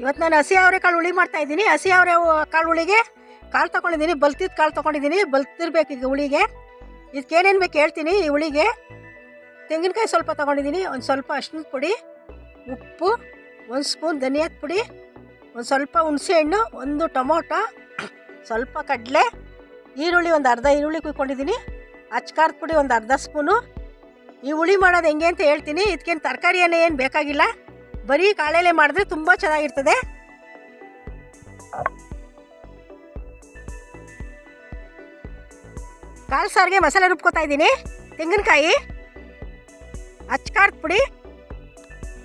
ಇವತ್ತು ನಾನು ಹಸಿ ಅವರೆಕಾಳು ಹುಳಿ ಮಾಡ್ತಾ ಇದ್ದೀನಿ. ಹಸಿ ಅವರೆ ಕಾಳು ಹುಳಿಗೆ ಕಾಳು ತೊಗೊಂಡಿದ್ದೀನಿ. ಬಲ್ತಿದ್ದು ಕಾಳು ತೊಗೊಂಡಿದ್ದೀನಿ. ಬಲ್ತಿರ್ಬೇಕು ಈಗ ಹುಳಿಗೆ. ಇದಕ್ಕೆ ಏನೇನು ಬೇಕು ಹೇಳ್ತೀನಿ. ಈ ಹುಳಿಗೆ ತೆಂಗಿನಕಾಯಿ ಸ್ವಲ್ಪ ತೊಗೊಂಡಿದ್ದೀನಿ. ಒಂದು ಸ್ವಲ್ಪ ಅರ್ಶಿನದ ಪುಡಿ, ಉಪ್ಪು, ಒಂದು ಸ್ಪೂನ್ ಧನಿಯಾದ ಪುಡಿ, ಒಂದು ಸ್ವಲ್ಪ ಹುಣಸೆ ಹಣ್ಣು, ಒಂದು ಟೊಮೊಟೊ, ಸ್ವಲ್ಪ ಕಡಲೆ, ಈರುಳ್ಳಿ ಒಂದು ಅರ್ಧ ಈರುಳ್ಳಿ ಕುಯ್ಕೊಂಡಿದ್ದೀನಿ. ಅಚ್ಕಾರದ ಪುಡಿ ಒಂದು ಅರ್ಧ ಸ್ಪೂನು. ಈ ಹುಳಿ ಮಾಡೋದು ಹೆಂಗೆ ಅಂತ ಹೇಳ್ತೀನಿ. ಇದಕ್ಕೇನು ತರಕಾರಿ ಏನು ಬೇಕಾಗಿಲ್ಲ. ಬರೀ ಕಾಳೆಲೆ ಮಾಡಿದ್ರೆ ತುಂಬಾ ಚೆನ್ನಾಗಿರ್ತದೆ. ಕಾಳು ಸಾರಿಗೆ ಮಸಾಲೆ ರುಬ್ಕೋತಾ ಇದ್ದೀನಿ. ತೆಂಗಿನಕಾಯಿ, ಅಚ್ಕಾರದ ಪುಡಿ,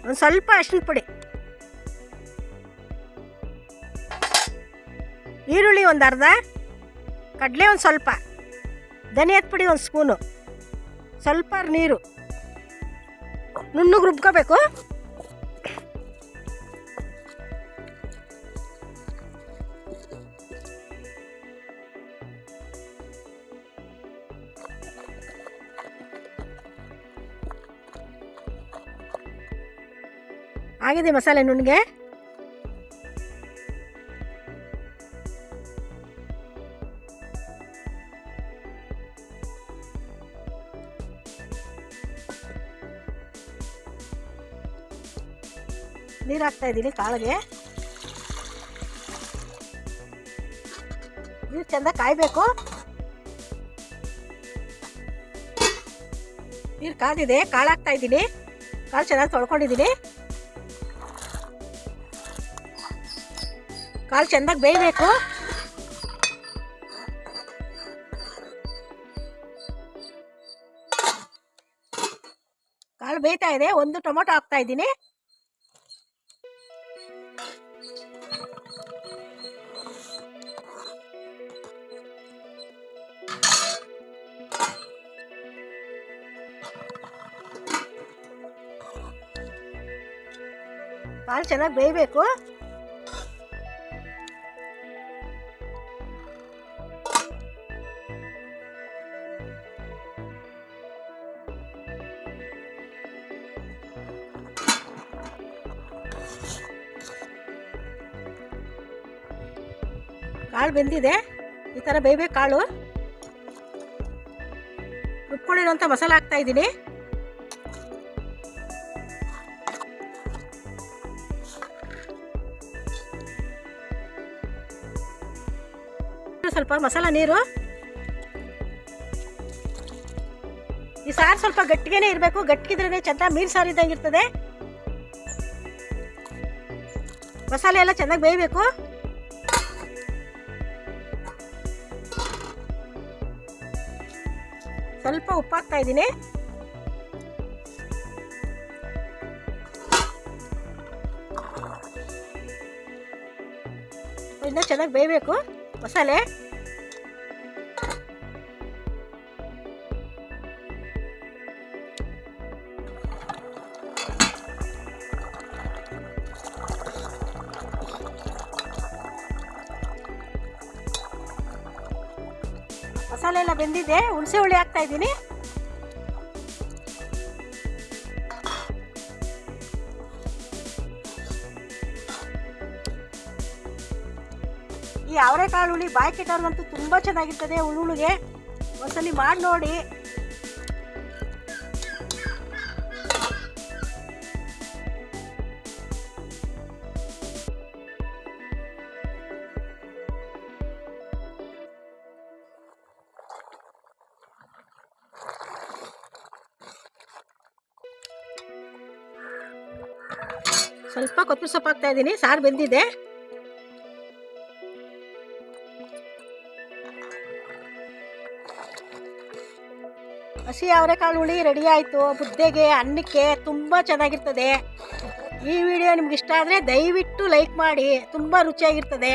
ಒಂದು ಸ್ವಲ್ಪ ಅರ್ಶಿನ ಪುಡಿ. ಈರುಳ್ಳಿ ಒಂದು ಅರ್ಧ, ಕಡಲೆ ಒಂದು ಸ್ವಲ್ಪ, ಧನಿಯದ ಪುಡಿ ಒಂದು ಸ್ಪೂನು, ಸ್ವಲ್ಪ ನೀರು. ನುಣ್ಣಗೆ ರುಬ್ಕೋಬೇಕು. ಆಗಿದೆ ಮಸಾಲೆ ನುಣ್ಣಗೆ? ನೀರು ಹಾಕ್ತಾ ಇದ್ದೀನಿ ಕಾಳಿಗೆ. ನೀರು ಚೆಂದ ಕಾಯಬೇಕು. ನೀರು ಕಾದಿದೆ ಕಾಳು ಹಾಕ್ತಾ ಇದ್ದೀನಿ. ಕಾಳು ಚೆನ್ನಾಗಿ ತೊಳ್ಕೊಂಡಿದ್ದೀನಿ. ಕಾಳು ಚೆಂದಾಗಿ ಬೇಯಬೇಕು. ಕಾಳು ಬೇಯ್ತಾ ಇದೆ ಒಂದು ಟೊಮೊಟೊ ಹಾಕ್ತಾ ಇದ್ದೀನಿ. ಕಾಳು ಚೆನ್ನಾಗಿ ಬೇಯಬೇಕು. ಕಾಳು ಬೆಂದಿದೆ. ಈ ಥರ ಬೇಯಬೇಕು ಕಾಳು. ರುಬ್ಕೊಂಡಿರೋಂಥ ಮಸಾಲೆ ಹಾಕ್ತಾ ಇದ್ದೀನಿ. ಸ್ವಲ್ಪ ಮಸಾಲ ನೀರು. ಈ ಸಾರು ಸ್ವಲ್ಪ ಗಟ್ಟಿಗೆನೇ ಇರಬೇಕು. ಗಟ್ಟಿಗಿದ್ರೆ ಚಂದ ಮೀನು ಸಾರು ಇದ್ದಂಗೆ ಇರ್ತದೆ. ಮಸಾಲೆ ಎಲ್ಲ ಚೆನ್ನಾಗಿ ಬೇಯಬೇಕು. ಸ್ವಲ್ಪ ಉಪ್ಪು ಹಾಕ್ತಾ ಇದ್ದೀನಿ. ಇನ್ನೂ ಚೆನ್ನಾಗಿ ಬೇಯಬೇಕು. ಮಸಾಲೆ. ಮಸಾಲೆ ಎಲ್ಲ ಬೆಂದಿದೆ, ಹುಣಸೆ ಹುಳಿ ಹಾಕ್ತಾ ಇದ್ದೀನಿ. ಈ ಅವರೆಕಾಳು ಹುಳಿ ಬಾಯಿ ಕೆಟ್ಟವ್ರಿಗಂತೂ ತುಂಬ ಚೆನ್ನಾಗಿರ್ತದೆ ಹುಳುಳಿಗೆ ಒಂದ್ಸಲಿ ಮಾಡಿ ನೋಡಿ ಸ್ವಲ್ಪ ಕೊತ್ತಂಬರಿ ಸೊಪ್ಪು ಹಾಕ್ತಾ ಇದ್ದೀನಿ. ಸಾರು ಬೆಂದಿದೆ. ಹಸಿ ಅವರೆಕಾಳು ಹುಳಿ ರೆಡಿ ಆಯಿತು. ಮುದ್ದೆಗೆ, ಅನ್ನಕ್ಕೆ ತುಂಬ ಚೆನ್ನಾಗಿರ್ತದೆ. ಈ ವಿಡಿಯೋ ನಿಮ್ಗೆ ಇಷ್ಟ ಆದರೆ ದಯವಿಟ್ಟು ಲೈಕ್ ಮಾಡಿ. ತುಂಬ ರುಚಿಯಾಗಿರ್ತದೆ.